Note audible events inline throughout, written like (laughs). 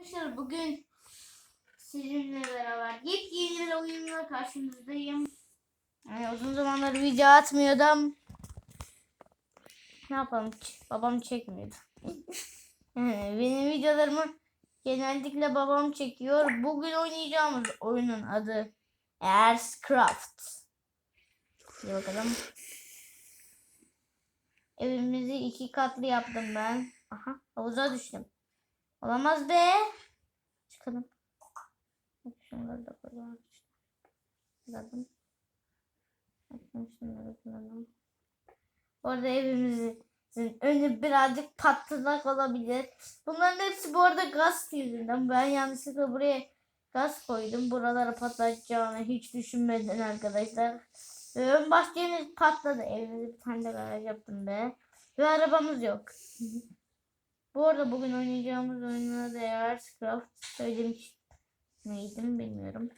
Arkadaşlar bugün sizinle beraber yepyeni bir oyunla karşınızdayım. Yani uzun zamandır video atmıyordum. Ne yapalım? Babam çekmiyordu. (laughs) Benim videolarımı genellikle babam çekiyor. Bugün oynayacağımız oyunun adı Airscraft. Hadi bakalım. Evimizi iki katlı yaptım ben. Aha havuza düştüm. Olamaz be. Çıkalım. Şunları da koyalım. Bakın Şunları koyalım. Orada evimizin önü birazcık patlak olabilir. Bunların hepsi bu arada gaz yüzünden. Ben yanlışlıkla buraya gaz koydum. Buralara patlayacağını hiç düşünmeden arkadaşlar. Ve ön bahçemiz patladı. Evimize bir tane de garaj yaptım be. Ve arabamız yok. (laughs) Bu arada bugün oynayacağımız oyunlar da Airscraft söylemiş miydim bilmiyorum.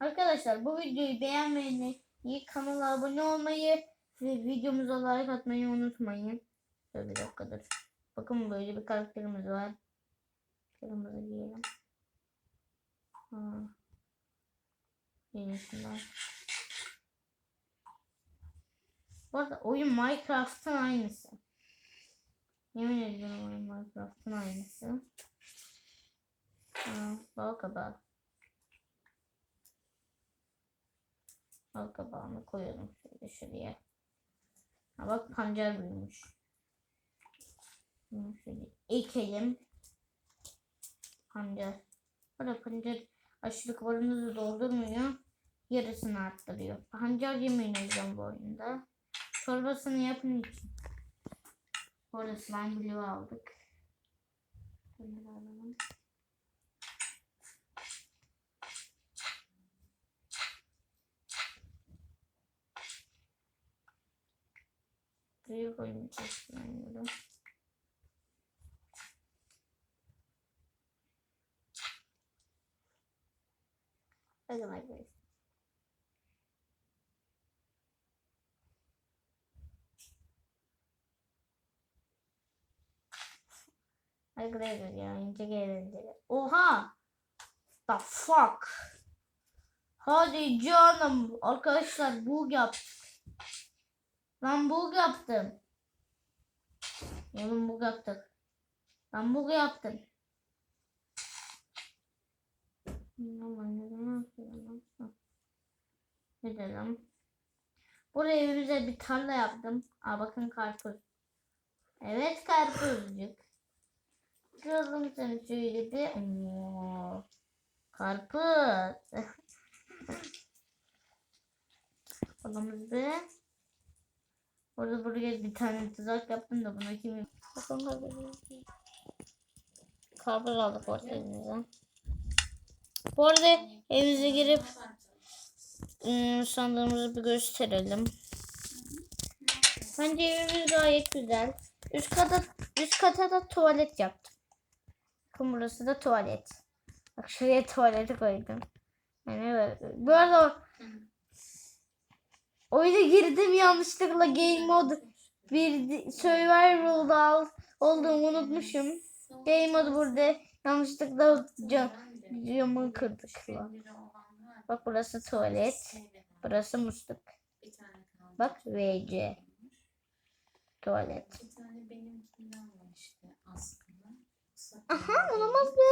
Arkadaşlar bu videoyu beğenmeyi, kanala abone olmayı ve videomuza like atmayı unutmayın. Şöyle bir dakika dur. Bakın böyle bir karakterimiz var. Kırmızı giyelim. Ha. Yeni arada oyun Minecraft'ın aynısı. Yemin ediyorum oyun Minecraft'ın aynısı. Ha, bal kabağı. Bal kabağını koyalım şöyle şuraya. Ha bak pancar büyümüş. Bunu şöyle ekelim. Pancar. Burada pancar aşırı kabarınızı doldurmuyor. Yarısını arttırıyor. Pancar yemeğini yiyeceğim bu oyunda. Çorbasını yapın için. Orada slime blue aldık. Bunları alalım. Buraya koyacağız slime'ları. Bakın arkadaşlar. Arkadaşlar ya ince eğlenceli. Oha! The fuck? Hadi canım. Arkadaşlar bug yaptık. Ben bug yaptım. Oğlum bug yaptık. Ben bug yaptım. Gidelim. Buraya evimize bir tarla yaptım. Aa bakın karpuz. Evet karpuzcuk. Kıralım seni şöyle bir. Oo, karpuz. (laughs) Balımız be. Orada buraya bir tane tuzak yaptım da buna kim? Karpuz aldık orada elimize. Bu arada evimize girip ım, sandığımızı bir gösterelim. Bence evimiz gayet güzel. Üst kata üst kata da tuvalet yaptım. Bakın burası da tuvalet. Bak şuraya tuvaleti koydum. Yani böyle. Bu arada oyuna girdim yanlışlıkla game mode bir survival'da olduğumu unutmuşum. Game mode burada yanlışlıkla cam, camı kırdık. Bak burası tuvalet. Burası musluk. Bak WC. Tuvalet. Bir tane benimkinden var işte aslında. Aha olamaz be.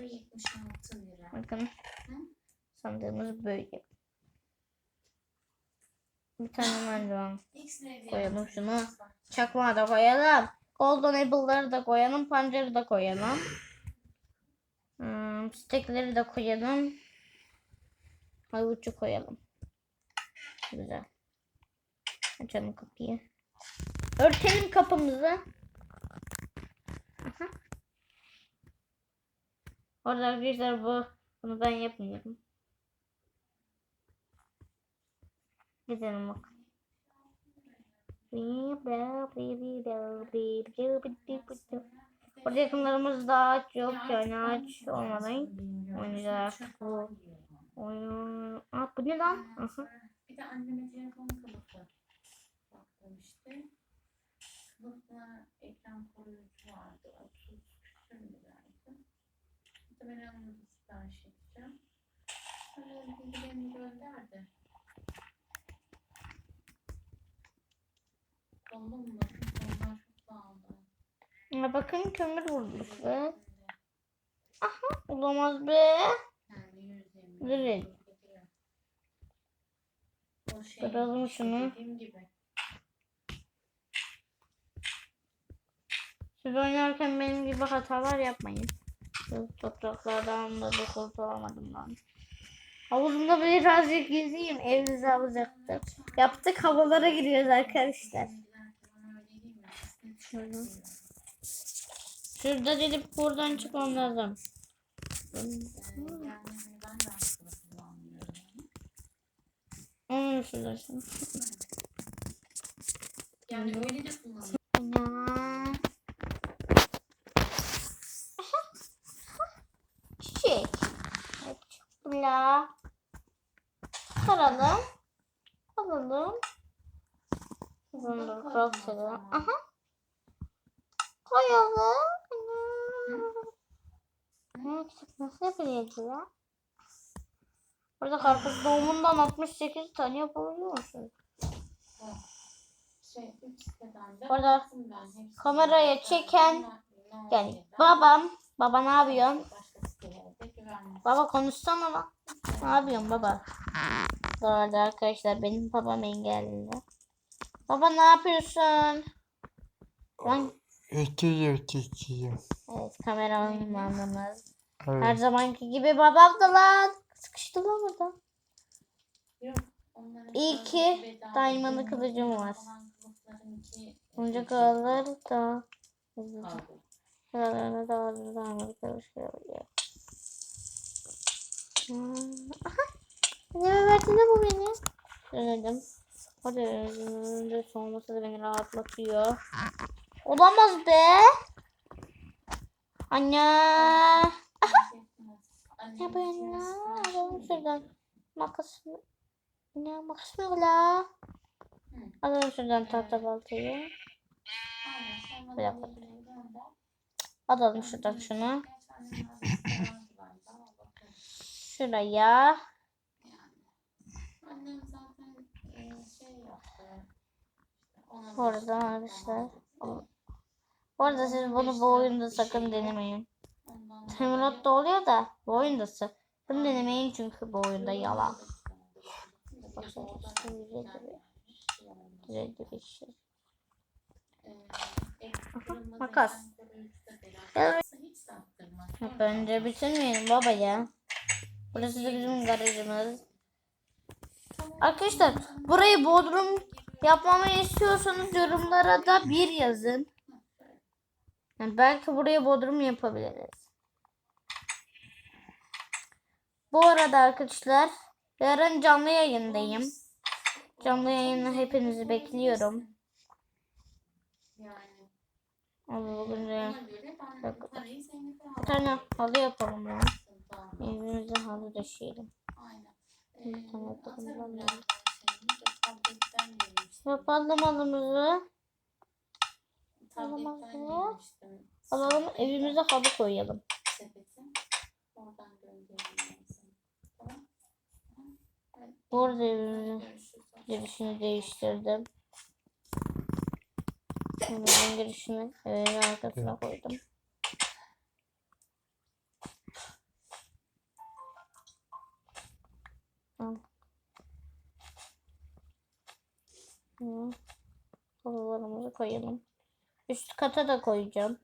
76 lira. Bakın. Sandığımız böyle. Bir tane merdiven koyalım şunu. Çakmağı da koyalım. Golden apple'ları da koyalım. Pancarı da koyalım. Hmm, stekleri de koyalım. Havucu koyalım. Güzel. Açalım kapıyı. Örtelim kapımızı. Orada arkadaşlar bu. Bunu ben yapmıyorum. Gidelim bak. Burada yakınlarımız daha aç yok yani aç olmadan oynayacağız artık bu oyun. Aa bu ne lan? Aha. Muhtemelen onu da sipariş edeceğim. Öyle bilgilerini gönderdi. Oldu mu? Onlar çok pahalı. Ya bakın kömür vurmuş be. Şimdi, Olamaz be. Yani 120 Evet. lira gidiyor. O şey, Kıralım şunu. Dediğim gibi. Siz oynarken benim gibi hatalar yapmayın. Şu topraklardan da kurtulamadım ben. Havuzumda birazcık gezeyim. Evinize havuz yaptık. Yaptık havalara giriyoruz arkadaşlar. Şöyle. Şurada delip buradan çıkmam lazım. Onu şurada. Yani öyle de kullanıyorum. Bula. Saralım. Alalım. Bunu bırakalım. Aha. Koyalım. Ne nasıl yapılıyordu ya? Burada karpuz doğumundan 68 tane yapabiliyor musun? Şey. Hepsini kameraya çeken, Yani babam. Baba ne yapıyorsun? Baba konuşsana lan. Ne yapıyorsun baba? Bu arada arkadaşlar benim babam engelli. Baba ne yapıyorsun? Lan Ötüyor çekiyor. evet kameramanımız. Her Evet. zamanki gibi babam da lan. Sıkıştı lan onların İyi ki yumurta kılıcım var. Oyuncak alır da. kaldı. Sıralarına da alır da alır çalışıyor. Hmm. Aha. Ne verdi de bu beni? Denedim. Hadi önce soğuması da beni rahatlatıyor. Olamaz be. Anne. Annem Ne bu ya? Alalım şuradan. Makas mı? Ne makas mı la? Alalım şuradan tahta baltayı. Bir dakika. Alalım şuradan şunu. (clears throat) Şuraya. E, şey yaptı. işte ona da Orada işte arkadaşlar. Bu arada siz bunu bu oyunda sakın denemeyin. Teminat da oluyor da bu oyunda sakın denemeyin çünkü bu oyunda yalan. Güzel duruyor. Güzel şey. makas. Hep önce bitirmeyelim baba ya. Burası da bizim garajımız. Arkadaşlar burayı bodrum yapmamı istiyorsanız yorumlara da bir yazın. Yani belki buraya bodrum yapabiliriz. Bu arada arkadaşlar yarın canlı yayındayım. Canlı yayına hepinizi bekliyorum. Bu parayı senin bir tane halı yapalım ya. Evimize halı döşeyelim. Aynen. Bir Ee, tane yemiştim. Yapalım halımızı. Tabletten Alalım. evimize halı koyalım. Bu arada evimizin girişini değiştirdim. Evimizin girişini evin arkasına koydum. Hı. Halılarımızı koyalım. Üst kata da koyacağım.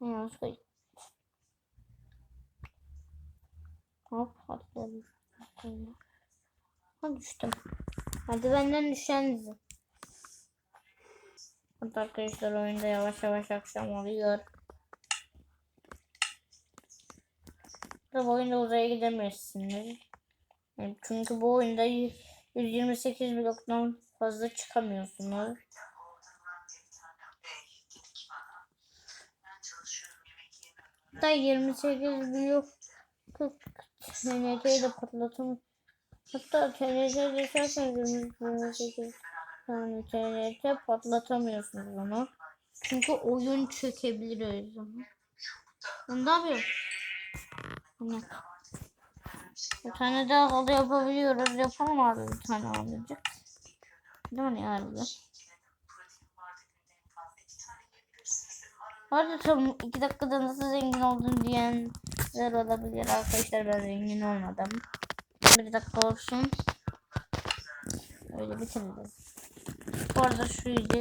Yalnız koy. Hop atladım. Ha düştüm. Hadi benden düşen Evet arkadaşlar oyunda yavaş yavaş akşam oluyor. Tabi oyunda uzaya gidemezsiniz. Çünkü bu oyunda 128 bloktan fazla çıkamıyorsunuz. Hatta 28 blok TNT'yi de patlatın. Hatta TNT düşerseniz 28 Yani TNT patlatamıyorsunuz onu. Çünkü oyun çökebilir o yüzden. Ne yapıyorum? Bir tane daha halı yapabiliyoruz. Yapalım abi bir tane alacak. Değil mi yani? Hadi tam iki dakikada nasıl zengin oldun diyenler olabilir arkadaşlar ben zengin olmadım. Bir dakika olsun. Öyle bitirdim. Bu arada şuydu.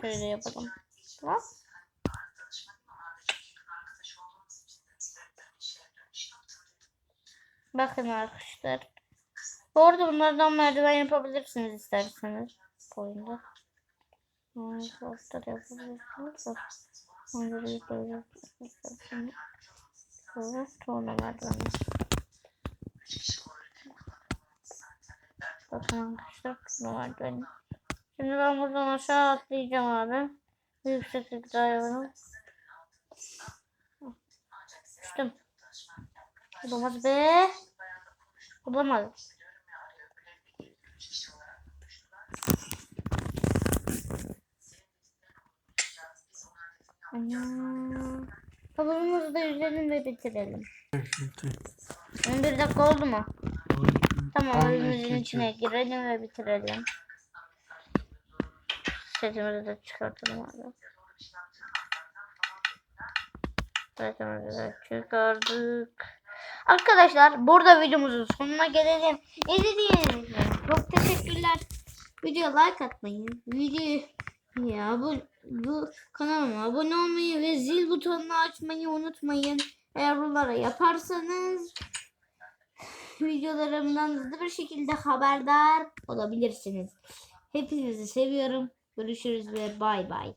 Şöyle yapalım. Tamam. Bakın arkadaşlar. Bu arada bunlardan merdiven yapabilirsiniz isterseniz. Oyunda. Hmm, Ortada yapabilirsiniz. Onları. Sonra sonra merdiven. Bakın arkadaşlar şuna merdiven. Şimdi ben buradan aşağı atlayacağım abi. Yükseklik dayanım. Düştüm. Olamaz be. Olamaz. Havuzumuzu da yüzelim ve bitirelim. 11 dakika oldu mu? Tamam havuzumuzun içine girelim ve bitirelim. Setimizi de çıkartalım abi. Setimizi de çıkardık. Arkadaşlar burada videomuzun sonuna gelelim. İzlediğiniz için çok teşekkürler. Video like atmayı, video ya bu bu kanalıma abone olmayı ve zil butonunu açmayı unutmayın. Eğer bunları yaparsanız videolarımdan hızlı bir şekilde haberdar olabilirsiniz. Hepinizi seviyorum. Görüşürüz ve bay bay.